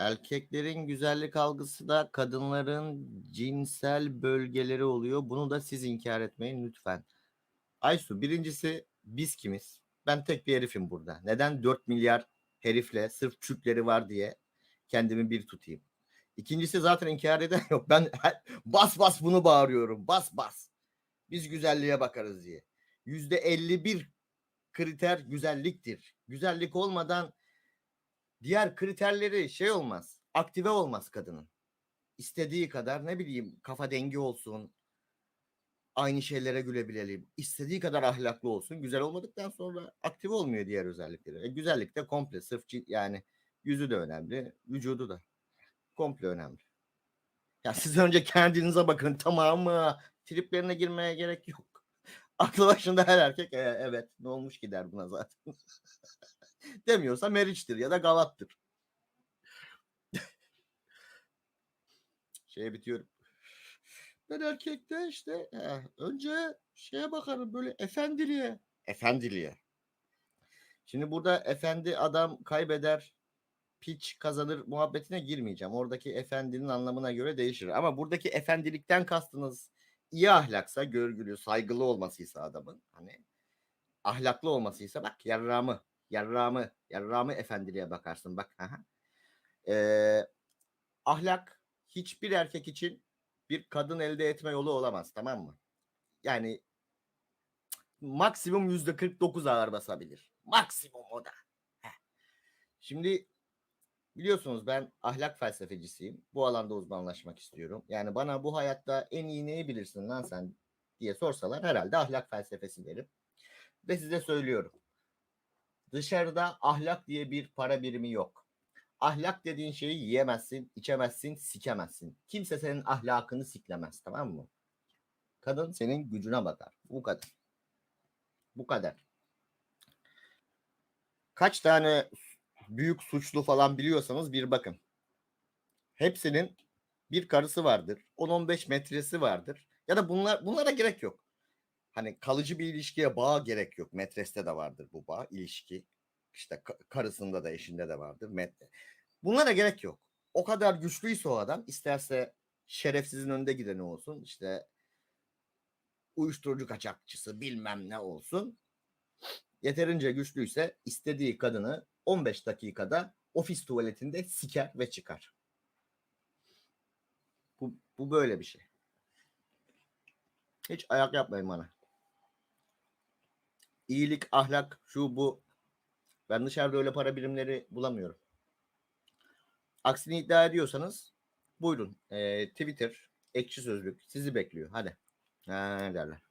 Erkeklerin güzellik algısı da kadınların cinsel bölgeleri oluyor. Bunu da siz inkar etmeyin lütfen. Aysu birincisi biz kimiz? Ben tek bir herifim burada. Neden 4 milyar herifle sırf Türkleri var diye kendimi bir tutayım. İkincisi zaten inkar eden yok. Ben bas bas bunu bağırıyorum. Bas bas. Biz güzelliğe bakarız diye. Yüzde 51 kriter güzelliktir. Güzellik olmadan diğer kriterleri şey olmaz. Aktive olmaz kadının. İstediği kadar ne bileyim kafa dengi olsun. Aynı şeylere gülebilelim. İstediği kadar ahlaklı olsun. Güzel olmadıktan sonra aktive olmuyor diğer özellikleri. E, güzellik de komple sırf yani yüzü de önemli, vücudu da komple önemli. Ya siz önce kendinize bakın tamam mı? Triplerine girmeye gerek yok. Aklı başında her erkek "E, evet ne olmuş ki der buna zaten. Demiyorsa Meriç'tir ya da Galat'tır. Şeye bitiyorum. Ben erkekte işte eh, önce şeye bakarım böyle efendiliğe. Efendiliğe. Şimdi burada efendi adam kaybeder, piç kazanır muhabbetine girmeyeceğim. Oradaki efendinin anlamına göre değişir. Ama buradaki efendilikten kastınız iyi ahlaksa, görgülü, saygılı olmasıysa adamın hani ahlaklı olmasıysa bak yarramı, yarramı, yarramı efendiliğe bakarsın bak. Aha. Ee, ahlak hiçbir erkek için bir kadın elde etme yolu olamaz tamam mı? Yani maksimum yüzde 49 ağır basabilir. Maksimum o da. Heh. Şimdi biliyorsunuz ben ahlak felsefecisiyim. Bu alanda uzmanlaşmak istiyorum. Yani bana bu hayatta en iyi neyi bilirsin lan sen diye sorsalar herhalde ahlak felsefesi derim. Ve size söylüyorum. Dışarıda ahlak diye bir para birimi yok. Ahlak dediğin şeyi yiyemezsin, içemezsin, sikemezsin. Kimse senin ahlakını siklemez tamam mı? Kadın senin gücüne bakar. Bu kadar. Bu kadar. Kaç tane büyük suçlu falan biliyorsanız bir bakın. Hepsinin bir karısı vardır. 10-15 metresi vardır. Ya da bunlar bunlara gerek yok. Hani kalıcı bir ilişkiye bağ gerek yok. Metreste de vardır bu bağ, ilişki. İşte ka- karısında da eşinde de vardır. Met- Bunlara gerek yok. O kadar güçlüyse o adam isterse şerefsizin önde gideni olsun. işte uyuşturucu kaçakçısı bilmem ne olsun. Yeterince güçlüyse istediği kadını 15 dakikada ofis tuvaletinde siker ve çıkar. Bu, bu böyle bir şey. Hiç ayak yapmayın bana. İyilik, ahlak, şu bu. Ben dışarıda öyle para birimleri bulamıyorum. Aksini iddia ediyorsanız buyurun. Ee, Twitter, Ekşi Sözlük sizi bekliyor. Hadi. Ha, derler.